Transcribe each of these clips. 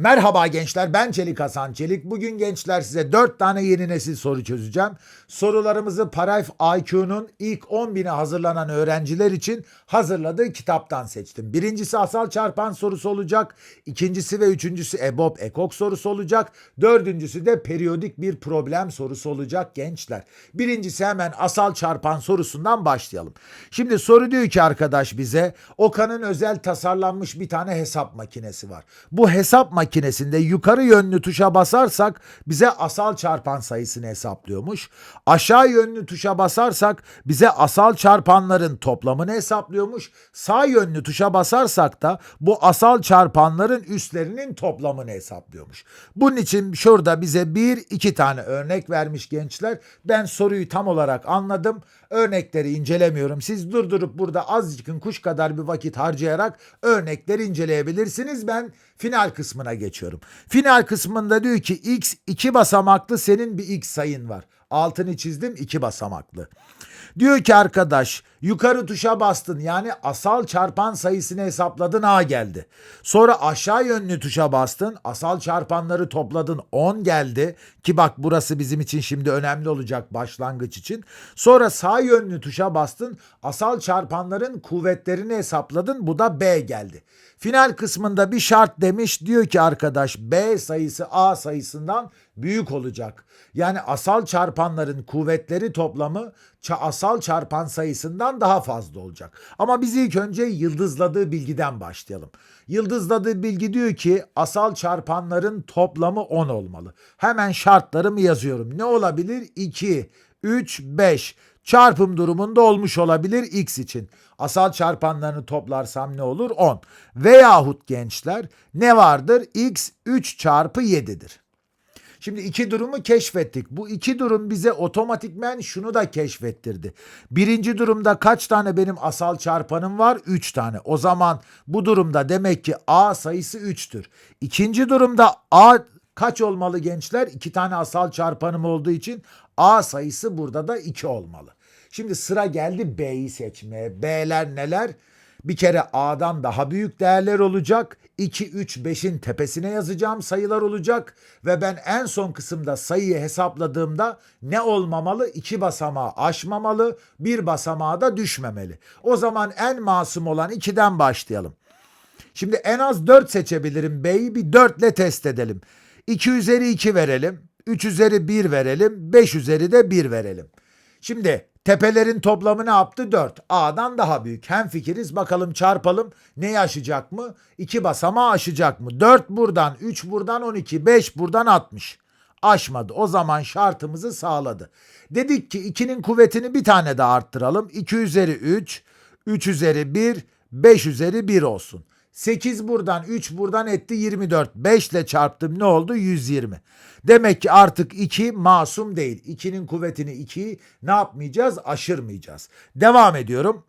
Merhaba gençler ben Çelik Hasan Çelik. Bugün gençler size 4 tane yeni nesil soru çözeceğim. Sorularımızı Parayf IQ'nun ilk 10 bine hazırlanan öğrenciler için hazırladığı kitaptan seçtim. Birincisi asal çarpan sorusu olacak. İkincisi ve üçüncüsü EBOB ekok sorusu olacak. Dördüncüsü de periyodik bir problem sorusu olacak gençler. Birincisi hemen asal çarpan sorusundan başlayalım. Şimdi soru diyor ki arkadaş bize Okan'ın özel tasarlanmış bir tane hesap makinesi var. Bu hesap makinesinde yukarı yönlü tuşa basarsak bize asal çarpan sayısını hesaplıyormuş. Aşağı yönlü tuşa basarsak bize asal çarpanların toplamını hesaplıyormuş. Sağ yönlü tuşa basarsak da bu asal çarpanların üstlerinin toplamını hesaplıyormuş. Bunun için şurada bize bir iki tane örnek vermiş gençler. Ben soruyu tam olarak anladım. Örnekleri incelemiyorum. Siz durdurup burada azıcık kuş kadar bir vakit harcayarak örnekleri inceleyebilirsiniz. Ben final kısmına geçiyorum. Final kısmında diyor ki x iki basamaklı senin bir x sayın var. Altını çizdim iki basamaklı. Diyor ki arkadaş yukarı tuşa bastın yani asal çarpan sayısını hesapladın A geldi. Sonra aşağı yönlü tuşa bastın asal çarpanları topladın 10 geldi. Ki bak burası bizim için şimdi önemli olacak başlangıç için. Sonra sağ yönlü tuşa bastın asal çarpanların kuvvetlerini hesapladın bu da B geldi. Final kısmında bir şart demiş diyor ki arkadaş B sayısı A sayısından büyük olacak. Yani asal çarpanların kuvvetleri toplamı asal çarpan sayısından daha fazla olacak. Ama biz ilk önce yıldızladığı bilgiden başlayalım. Yıldızladığı bilgi diyor ki asal çarpanların toplamı 10 olmalı. Hemen şartlarımı yazıyorum. Ne olabilir? 2, 3, 5 çarpım durumunda olmuş olabilir x için. Asal çarpanlarını toplarsam ne olur? 10. Veyahut gençler ne vardır? x 3 çarpı 7'dir. Şimdi iki durumu keşfettik. Bu iki durum bize otomatikmen şunu da keşfettirdi. Birinci durumda kaç tane benim asal çarpanım var? 3 tane. O zaman bu durumda demek ki A sayısı 3'tür. İkinci durumda A kaç olmalı gençler? İki tane asal çarpanım olduğu için A sayısı burada da 2 olmalı. Şimdi sıra geldi B'yi seçmeye. B'ler neler? Bir kere A'dan daha büyük değerler olacak. 2, 3, 5'in tepesine yazacağım sayılar olacak. Ve ben en son kısımda sayıyı hesapladığımda ne olmamalı? 2 basamağı aşmamalı, bir basamağı da düşmemeli. O zaman en masum olan 2'den başlayalım. Şimdi en az 4 seçebilirim. B'yi bir 4 ile test edelim. 2 üzeri 2 verelim. 3 üzeri 1 verelim. 5 üzeri de 1 verelim. Şimdi tepelerin toplamı ne yaptı? 4. A'dan daha büyük. Hem fikiriz bakalım çarpalım. Neyi aşacak mı? 2 basamağı aşacak mı? 4 buradan, 3 buradan 12, 5 buradan 60. Aşmadı. O zaman şartımızı sağladı. Dedik ki 2'nin kuvvetini bir tane daha arttıralım. 2 üzeri 3, 3 üzeri 1, 5 üzeri 1 olsun. 8 buradan 3 buradan etti 24. 5 ile çarptım ne oldu? 120. Demek ki artık 2 masum değil. 2'nin kuvvetini 2'yi ne yapmayacağız? Aşırmayacağız. Devam ediyorum.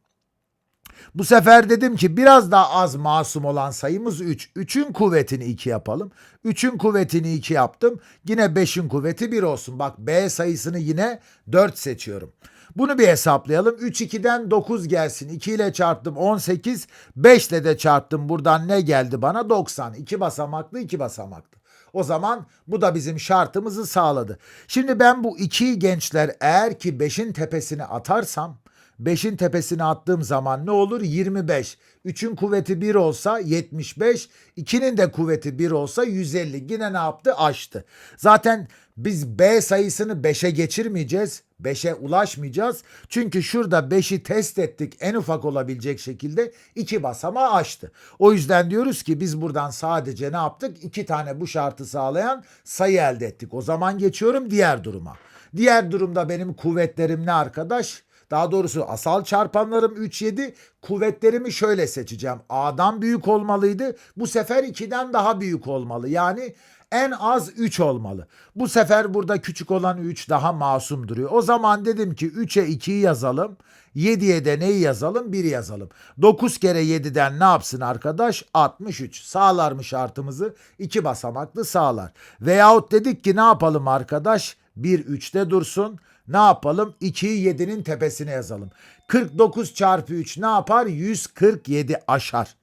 Bu sefer dedim ki biraz daha az masum olan sayımız 3. 3'ün kuvvetini 2 yapalım. 3'ün kuvvetini 2 yaptım. Yine 5'in kuvveti 1 olsun. Bak B sayısını yine 4 seçiyorum. Bunu bir hesaplayalım. 3 2'den 9 gelsin. 2 ile çarptım 18. 5 ile de çarptım. Buradan ne geldi bana? 90. 2 basamaklı 2 basamaklı. O zaman bu da bizim şartımızı sağladı. Şimdi ben bu 2'yi gençler eğer ki 5'in tepesine atarsam 5'in tepesine attığım zaman ne olur? 25. 3'ün kuvveti 1 olsa 75. 2'nin de kuvveti 1 olsa 150. Yine ne yaptı? Aştı. Zaten biz B sayısını 5'e geçirmeyeceğiz. 5'e ulaşmayacağız. Çünkü şurada 5'i test ettik en ufak olabilecek şekilde 2 basamağı aştı. O yüzden diyoruz ki biz buradan sadece ne yaptık? 2 tane bu şartı sağlayan sayı elde ettik. O zaman geçiyorum diğer duruma. Diğer durumda benim kuvvetlerim ne arkadaş? Daha doğrusu asal çarpanlarım 3 7. Kuvvetlerimi şöyle seçeceğim. A'dan büyük olmalıydı. Bu sefer 2'den daha büyük olmalı. Yani en az 3 olmalı. Bu sefer burada küçük olan 3 daha masum duruyor. O zaman dedim ki 3'e 2'yi yazalım. 7'ye de neyi yazalım? 1 yazalım. 9 kere 7'den ne yapsın arkadaş? 63. Sağlar mı şartımızı? 2 basamaklı sağlar. Veyahut dedik ki ne yapalım arkadaş? 1 3'te dursun. Ne yapalım? 2'yi 7'nin tepesine yazalım. 49 çarpı 3 ne yapar? 147 aşar.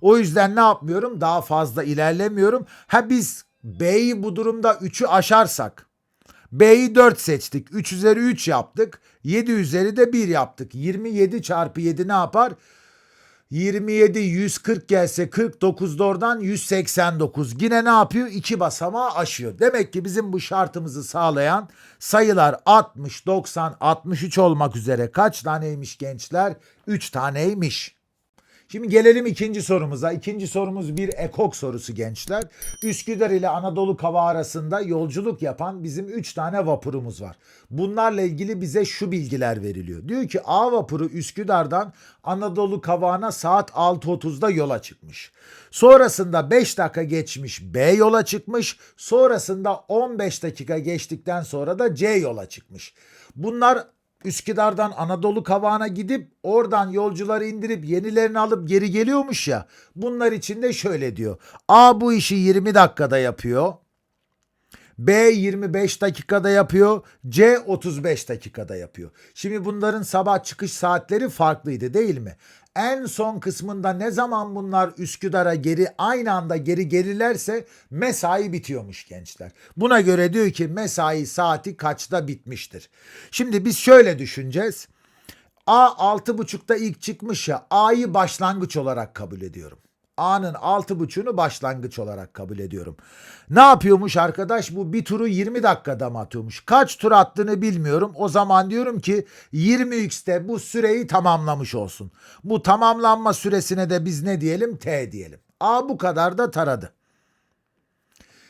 O yüzden ne yapmıyorum? Daha fazla ilerlemiyorum. Ha biz B'yi bu durumda 3'ü aşarsak B'yi 4 seçtik. 3 üzeri 3 yaptık. 7 üzeri de 1 yaptık. 27 çarpı 7 ne yapar? 27 140 gelse 49 da oradan 189. Yine ne yapıyor? 2 basamağı aşıyor. Demek ki bizim bu şartımızı sağlayan sayılar 60, 90, 63 olmak üzere kaç taneymiş gençler? 3 taneymiş. Şimdi gelelim ikinci sorumuza. İkinci sorumuz bir ekok sorusu gençler. Üsküdar ile Anadolu Kava arasında yolculuk yapan bizim 3 tane vapurumuz var. Bunlarla ilgili bize şu bilgiler veriliyor. Diyor ki A vapuru Üsküdar'dan Anadolu Kavağı'na saat 6.30'da yola çıkmış. Sonrasında 5 dakika geçmiş B yola çıkmış. Sonrasında 15 dakika geçtikten sonra da C yola çıkmış. Bunlar Üsküdar'dan Anadolu Kavağı'na gidip oradan yolcuları indirip yenilerini alıp geri geliyormuş ya. Bunlar için de şöyle diyor. A bu işi 20 dakikada yapıyor. B 25 dakikada yapıyor. C 35 dakikada yapıyor. Şimdi bunların sabah çıkış saatleri farklıydı değil mi? En son kısmında ne zaman bunlar Üsküdar'a geri aynı anda geri gelirlerse mesai bitiyormuş gençler. Buna göre diyor ki mesai saati kaçta bitmiştir. Şimdi biz şöyle düşüneceğiz. A 6.30'da ilk çıkmış ya A'yı başlangıç olarak kabul ediyorum. A'nın 6.5'unu başlangıç olarak kabul ediyorum. Ne yapıyormuş arkadaş? Bu bir turu 20 dakikada mı atıyormuş? Kaç tur attığını bilmiyorum. O zaman diyorum ki 20x'te bu süreyi tamamlamış olsun. Bu tamamlanma süresine de biz ne diyelim? T diyelim. A bu kadar da taradı.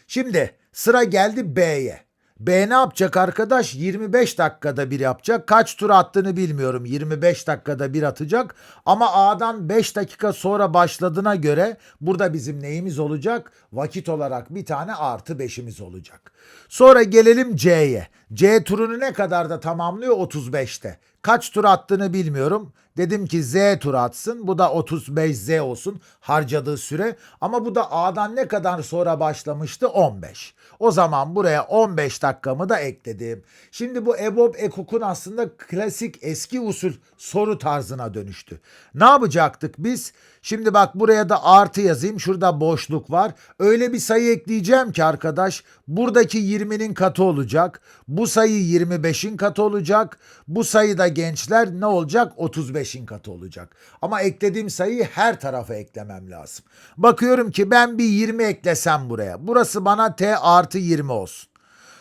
Şimdi sıra geldi B'ye. B ne yapacak arkadaş? 25 dakikada bir yapacak. Kaç tur attığını bilmiyorum. 25 dakikada bir atacak. Ama A'dan 5 dakika sonra başladığına göre burada bizim neyimiz olacak? Vakit olarak bir tane artı 5'imiz olacak. Sonra gelelim C'ye. C turunu ne kadar da tamamlıyor? 35'te. Kaç tur attığını bilmiyorum. Dedim ki Z tur atsın. Bu da 35Z olsun harcadığı süre. Ama bu da A'dan ne kadar sonra başlamıştı? 15. O zaman buraya 15 dakikamı da ekledim. Şimdi bu EBOB EKOK'un aslında klasik eski usul soru tarzına dönüştü. Ne yapacaktık biz? Şimdi bak buraya da artı yazayım. Şurada boşluk var. Öyle bir sayı ekleyeceğim ki arkadaş buradaki 20'nin katı olacak. Bu sayı 25'in katı olacak. Bu sayı da gençler ne olacak? 35'in katı olacak. Ama eklediğim sayıyı her tarafa eklemem lazım. Bakıyorum ki ben bir 20 eklesem buraya. Burası bana t artı 20 olsun.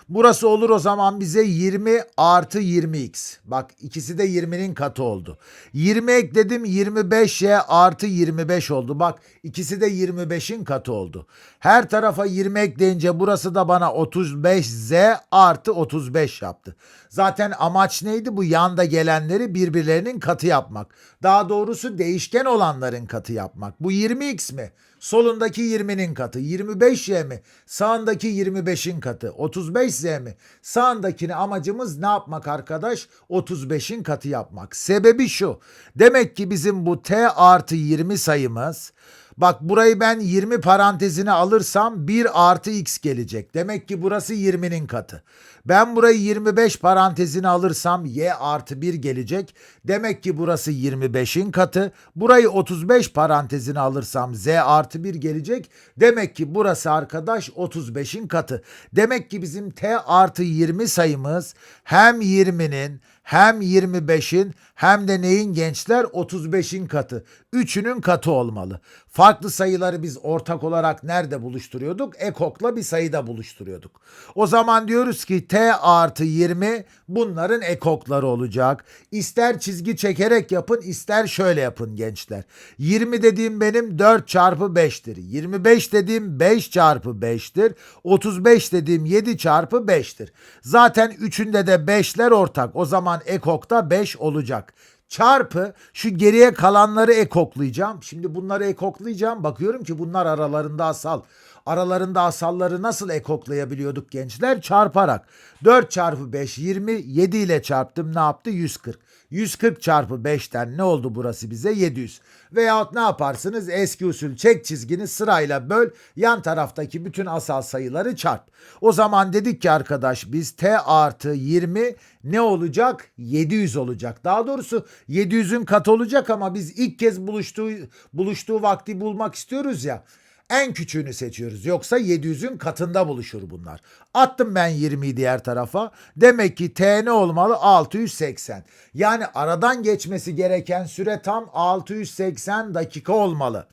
Burası olur o zaman bize 20 artı 20x. Bak ikisi de 20'nin katı oldu. 20 ekledim 25y artı 25 oldu. Bak ikisi de 25'in katı oldu. Her tarafa 20 ekleyince burası da bana 35z artı 35 yaptı. Zaten amaç neydi? Bu yanda gelenleri birbirlerinin katı yapmak. Daha doğrusu değişken olanların katı yapmak. Bu 20x mi? Solundaki 20'nin katı. 25y mi? Sağındaki 25'in katı. 35z mi? Sağındakini amacımız ne yapmak arkadaş? 35'in katı yapmak. Sebebi şu. Demek ki bizim bu t artı 20 sayımız Bak burayı ben 20 parantezine alırsam 1 artı x gelecek. Demek ki burası 20'nin katı. Ben burayı 25 parantezine alırsam y artı 1 gelecek. Demek ki burası 25'in katı. Burayı 35 parantezine alırsam z artı 1 gelecek. Demek ki burası arkadaş 35'in katı. Demek ki bizim t artı 20 sayımız hem 20'nin hem 25'in hem de neyin gençler 35'in katı. Üçünün katı olmalı. Farklı sayıları biz ortak olarak nerede buluşturuyorduk? Ekok'la bir sayıda buluşturuyorduk. O zaman diyoruz ki t artı 20 bunların ekokları olacak. İster çizgi çekerek yapın ister şöyle yapın gençler. 20 dediğim benim 4 çarpı 5'tir. 25 dediğim 5 çarpı 5'tir. 35 dediğim 7 çarpı 5'tir. Zaten üçünde de 5'ler ortak. O zaman ekokta 5 olacak çarpı şu geriye kalanları ekoklayacağım. Şimdi bunları ekoklayacağım. Bakıyorum ki bunlar aralarında asal. Aralarında asalları nasıl ekoklayabiliyorduk gençler? Çarparak. 4 çarpı 5 20 7 ile çarptım ne yaptı? 140. 140 çarpı 5'ten ne oldu burası bize? 700. Veyahut ne yaparsınız? Eski usul çek çizgini sırayla böl. Yan taraftaki bütün asal sayıları çarp. O zaman dedik ki arkadaş biz t artı 20 ne olacak? 700 olacak. Daha doğrusu 700'ün katı olacak ama biz ilk kez buluştuğu buluştuğu vakti bulmak istiyoruz ya. En küçüğünü seçiyoruz. Yoksa 700'ün katında buluşur bunlar. Attım ben 20'yi diğer tarafa. Demek ki T ne olmalı? 680. Yani aradan geçmesi gereken süre tam 680 dakika olmalı.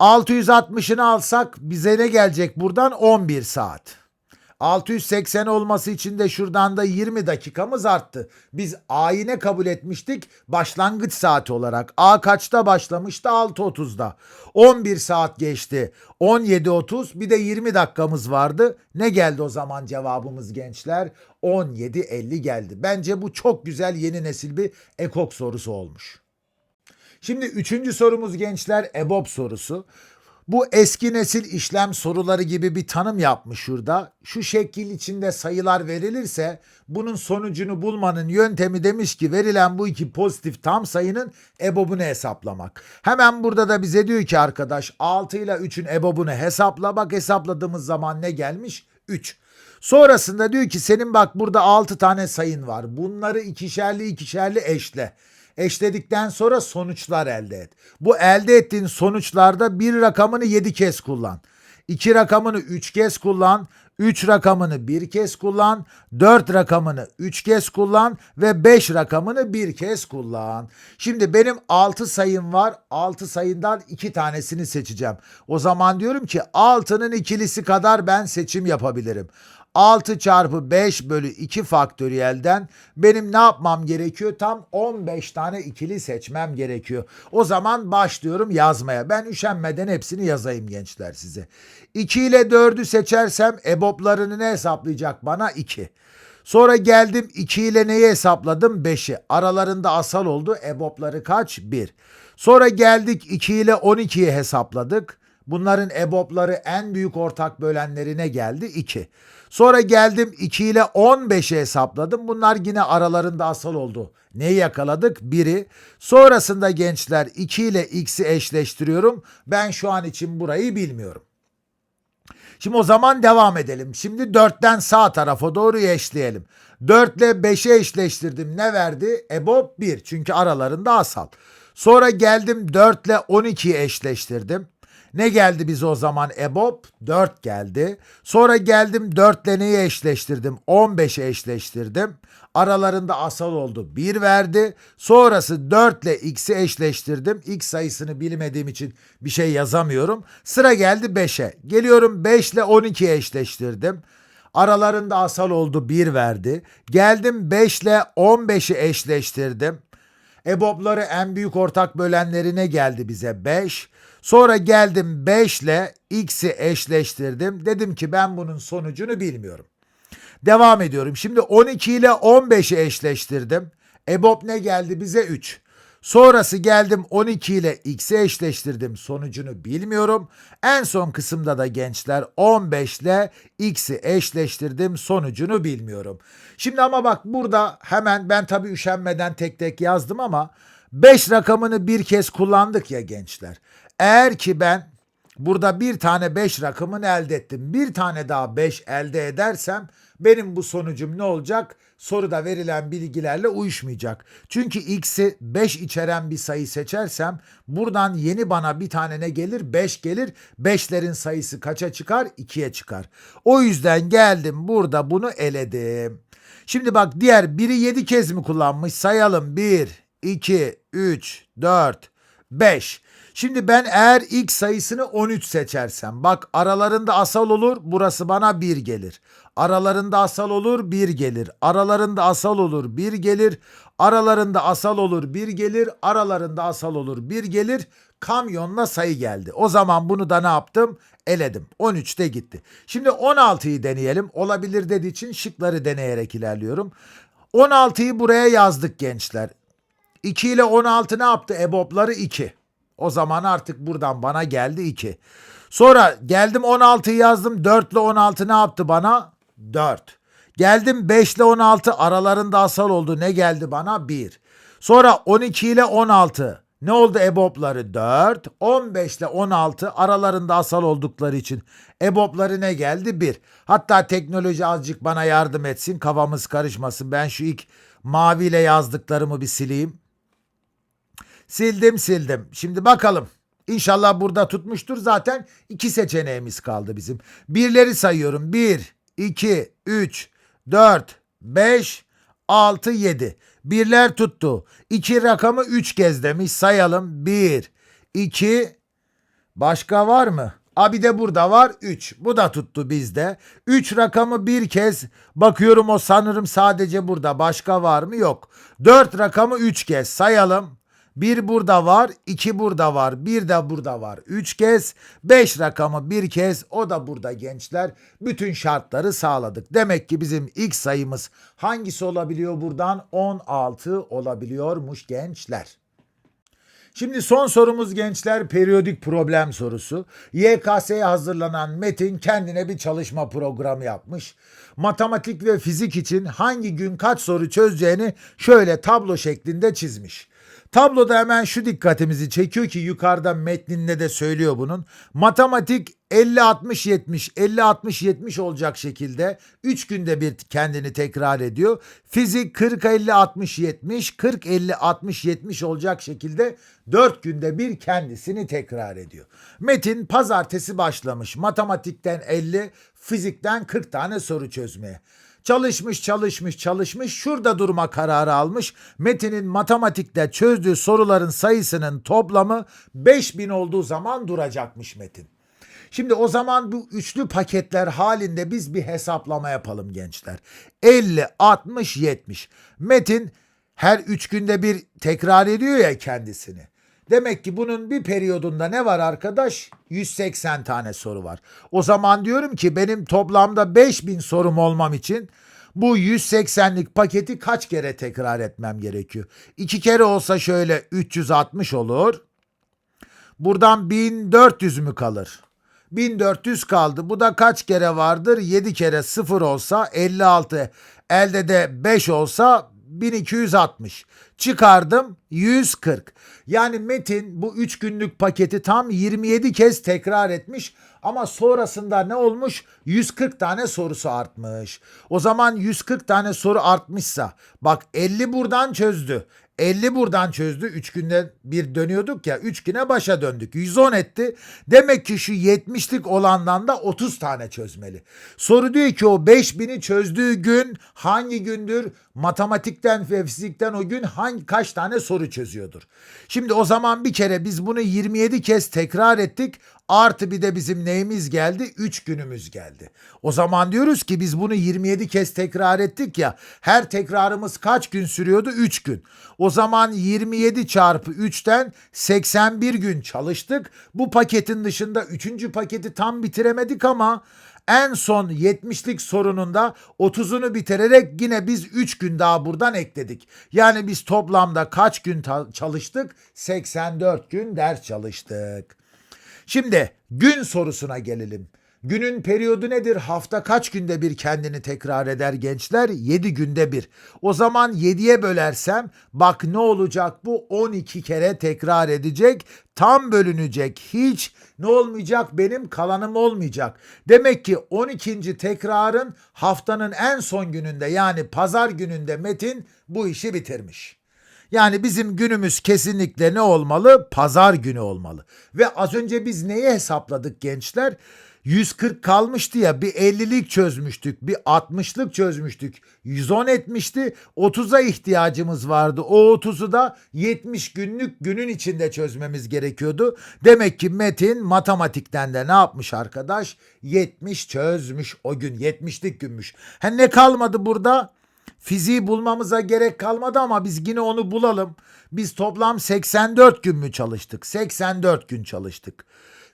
660'ını alsak bize ne gelecek buradan? 11 saat. 680 olması için de şuradan da 20 dakikamız arttı. Biz A'yı kabul etmiştik? Başlangıç saati olarak. A kaçta başlamıştı? 6.30'da. 11 saat geçti. 17.30 bir de 20 dakikamız vardı. Ne geldi o zaman cevabımız gençler? 17.50 geldi. Bence bu çok güzel yeni nesil bir ekok sorusu olmuş. Şimdi üçüncü sorumuz gençler EBOB sorusu. Bu eski nesil işlem soruları gibi bir tanım yapmış şurada. Şu şekil içinde sayılar verilirse bunun sonucunu bulmanın yöntemi demiş ki verilen bu iki pozitif tam sayının EBOB'unu hesaplamak. Hemen burada da bize diyor ki arkadaş 6 ile 3'ün EBOB'unu hesapla. Bak hesapladığımız zaman ne gelmiş? 3. Sonrasında diyor ki senin bak burada 6 tane sayın var. Bunları ikişerli ikişerli eşle. Eşledikten sonra sonuçlar elde et. Bu elde ettiğin sonuçlarda bir rakamını 7 kez kullan. 2 rakamını 3 kez kullan. 3 rakamını bir kez kullan, 4 rakamını 3 kez kullan ve 5 rakamını bir kez kullan. Şimdi benim 6 sayım var. 6 sayından 2 tanesini seçeceğim. O zaman diyorum ki 6'nın ikilisi kadar ben seçim yapabilirim. 6 çarpı 5 bölü 2 faktöriyelden benim ne yapmam gerekiyor? Tam 15 tane ikili seçmem gerekiyor. O zaman başlıyorum yazmaya. Ben üşenmeden hepsini yazayım gençler size. 2 ile 4'ü seçersem EBOB'larını ne hesaplayacak bana? 2. Sonra geldim 2 ile neyi hesapladım? 5'i. Aralarında asal oldu. EBOB'ları kaç? 1. Sonra geldik 2 ile 12'yi hesapladık. Bunların EBOB'ları en büyük ortak bölenlerine geldi 2. Sonra geldim 2 ile 15'i hesapladım. Bunlar yine aralarında asal oldu. Neyi yakaladık? 1'i. Sonrasında gençler 2 ile x'i eşleştiriyorum. Ben şu an için burayı bilmiyorum. Şimdi o zaman devam edelim. Şimdi 4'ten sağ tarafa doğru eşleyelim. 4 ile 5'e eşleştirdim. Ne verdi? EBOB 1. Çünkü aralarında asal. Sonra geldim 4 ile 12'yi eşleştirdim. Ne geldi bize o zaman EBOB? 4 geldi. Sonra geldim 4 ile neyi eşleştirdim? 15'e eşleştirdim. Aralarında asal oldu. 1 verdi. Sonrası 4 ile x'i eşleştirdim. X sayısını bilmediğim için bir şey yazamıyorum. Sıra geldi 5'e. Geliyorum 5 ile 12'ye eşleştirdim. Aralarında asal oldu 1 verdi. Geldim 5 ile 15'i eşleştirdim. EBOB'ları en büyük ortak bölenlerine geldi bize 5. Sonra geldim 5 ile x'i eşleştirdim. Dedim ki ben bunun sonucunu bilmiyorum. Devam ediyorum. Şimdi 12 ile 15'i eşleştirdim. EBOB ne geldi bize? 3. Sonrası geldim 12 ile x'i eşleştirdim. Sonucunu bilmiyorum. En son kısımda da gençler 15 ile x'i eşleştirdim. Sonucunu bilmiyorum. Şimdi ama bak burada hemen ben tabii üşenmeden tek tek yazdım ama 5 rakamını bir kez kullandık ya gençler. Eğer ki ben burada bir tane 5 rakamını elde ettim. Bir tane daha 5 elde edersem benim bu sonucum ne olacak? Soruda verilen bilgilerle uyuşmayacak. Çünkü x'i 5 içeren bir sayı seçersem buradan yeni bana bir tane ne gelir? 5 gelir. 5'lerin sayısı kaça çıkar? 2'ye çıkar. O yüzden geldim burada bunu eledim. Şimdi bak diğer biri 7 kez mi kullanmış? Sayalım. 1, 2, 3, 4, 5. Şimdi ben eğer x sayısını 13 seçersem bak aralarında asal olur burası bana 1 gelir. Aralarında asal olur 1 gelir. Aralarında asal olur 1 gelir. Aralarında asal olur 1 gelir. Aralarında asal olur 1 gelir. Kamyonla sayı geldi. O zaman bunu da ne yaptım? Eledim. 13'te gitti. Şimdi 16'yı deneyelim. Olabilir dediği için şıkları deneyerek ilerliyorum. 16'yı buraya yazdık gençler. 2 ile 16 ne yaptı? EBOB'ları 2. O zaman artık buradan bana geldi 2. Sonra geldim 16'yı yazdım. 4 ile 16 ne yaptı bana? 4. Geldim 5 ile 16 aralarında asal oldu. Ne geldi bana? 1. Sonra 12 ile 16. Ne oldu EBOB'ları? 4. 15 ile 16 aralarında asal oldukları için EBOB'ları ne geldi? 1. Hatta teknoloji azıcık bana yardım etsin. Kafamız karışmasın. Ben şu ilk maviyle yazdıklarımı bir sileyim. Sildim sildim. Şimdi bakalım. İnşallah burada tutmuştur. Zaten iki seçeneğimiz kaldı bizim. Birleri sayıyorum. 1, 2, 3, 4, 5, 6, 7. Birler tuttu. İki rakamı 3 kez demiş. Sayalım. 1, 2, başka var mı? A bir de burada var 3. Bu da tuttu bizde. 3 rakamı bir kez bakıyorum o sanırım sadece burada. Başka var mı? Yok. 4 rakamı 3 kez sayalım. Bir burada var, iki burada var, bir de burada var. Üç kez, beş rakamı bir kez, o da burada gençler. Bütün şartları sağladık. Demek ki bizim ilk sayımız hangisi olabiliyor buradan? 16 olabiliyormuş gençler. Şimdi son sorumuz gençler periyodik problem sorusu. YKS'ye hazırlanan Metin kendine bir çalışma programı yapmış. Matematik ve fizik için hangi gün kaç soru çözeceğini şöyle tablo şeklinde çizmiş. Tabloda hemen şu dikkatimizi çekiyor ki yukarıda metninde de söylüyor bunun. Matematik 50-60-70, 50-60-70 olacak şekilde 3 günde bir kendini tekrar ediyor. Fizik 40-50-60-70, 40-50-60-70 olacak şekilde 4 günde bir kendisini tekrar ediyor. Metin pazartesi başlamış matematikten 50, fizikten 40 tane soru çözmeye. Çalışmış, çalışmış, çalışmış. Şurada durma kararı almış. Metin'in matematikte çözdüğü soruların sayısının toplamı 5000 olduğu zaman duracakmış Metin. Şimdi o zaman bu üçlü paketler halinde biz bir hesaplama yapalım gençler. 50, 60, 70. Metin her üç günde bir tekrar ediyor ya kendisini. Demek ki bunun bir periyodunda ne var arkadaş? 180 tane soru var. O zaman diyorum ki benim toplamda 5000 sorum olmam için bu 180'lik paketi kaç kere tekrar etmem gerekiyor? İki kere olsa şöyle 360 olur. Buradan 1400 mü kalır? 1400 kaldı. Bu da kaç kere vardır? 7 kere 0 olsa 56. Elde de 5 olsa 1260. Çıkardım 140. Yani Metin bu 3 günlük paketi tam 27 kez tekrar etmiş ama sonrasında ne olmuş? 140 tane sorusu artmış. O zaman 140 tane soru artmışsa bak 50 buradan çözdü. 50 buradan çözdü. 3 günde bir dönüyorduk ya. 3 güne başa döndük. 110 etti. Demek ki şu 70'lik olandan da 30 tane çözmeli. Soru diyor ki o 5000'i çözdüğü gün hangi gündür? Matematikten ve fizikten o gün hangi kaç tane soru çözüyordur? Şimdi o zaman bir kere biz bunu 27 kez tekrar ettik. Artı bir de bizim neyimiz geldi? 3 günümüz geldi. O zaman diyoruz ki biz bunu 27 kez tekrar ettik ya. Her tekrarımız kaç gün sürüyordu? 3 gün. O zaman 27 çarpı 3'ten 81 gün çalıştık. Bu paketin dışında 3. paketi tam bitiremedik ama en son 70'lik sorunun da 30'unu bitirerek yine biz 3 gün daha buradan ekledik. Yani biz toplamda kaç gün çalıştık? 84 gün ders çalıştık. Şimdi gün sorusuna gelelim. Günün periyodu nedir? Hafta kaç günde bir kendini tekrar eder gençler? 7 günde bir. O zaman 7'ye bölersem bak ne olacak bu? 12 kere tekrar edecek. Tam bölünecek. Hiç ne olmayacak? Benim kalanım olmayacak. Demek ki 12. tekrarın haftanın en son gününde yani pazar gününde Metin bu işi bitirmiş. Yani bizim günümüz kesinlikle ne olmalı? Pazar günü olmalı. Ve az önce biz neyi hesapladık gençler? 140 kalmıştı ya bir 50'lik çözmüştük bir 60'lık çözmüştük 110 etmişti 30'a ihtiyacımız vardı o 30'u da 70 günlük günün içinde çözmemiz gerekiyordu. Demek ki Metin matematikten de ne yapmış arkadaş 70 çözmüş o gün 70'lik günmüş. Ha ne kalmadı burada? Fiziği bulmamıza gerek kalmadı ama biz yine onu bulalım. Biz toplam 84 gün mü çalıştık? 84 gün çalıştık.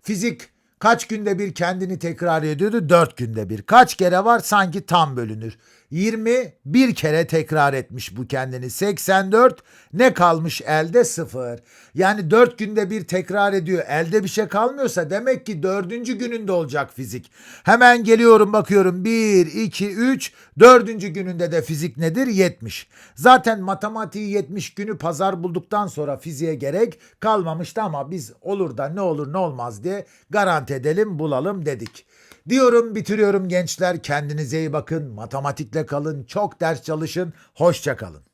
Fizik kaç günde bir kendini tekrar ediyordu? 4 günde bir. Kaç kere var? Sanki tam bölünür. 20 bir kere tekrar etmiş bu kendini. 84 ne kalmış elde? 0. Yani 4 günde bir tekrar ediyor. Elde bir şey kalmıyorsa demek ki 4. gününde olacak fizik. Hemen geliyorum bakıyorum 1, 2, 3 4. gününde de fizik nedir? 70. Zaten matematiği 70 günü pazar bulduktan sonra fiziğe gerek kalmamıştı ama biz olur da ne olur ne olmaz diye garanti edelim bulalım dedik. Diyorum bitiriyorum gençler. Kendinize iyi bakın. Matematikle kalın. Çok ders çalışın. Hoşça kalın.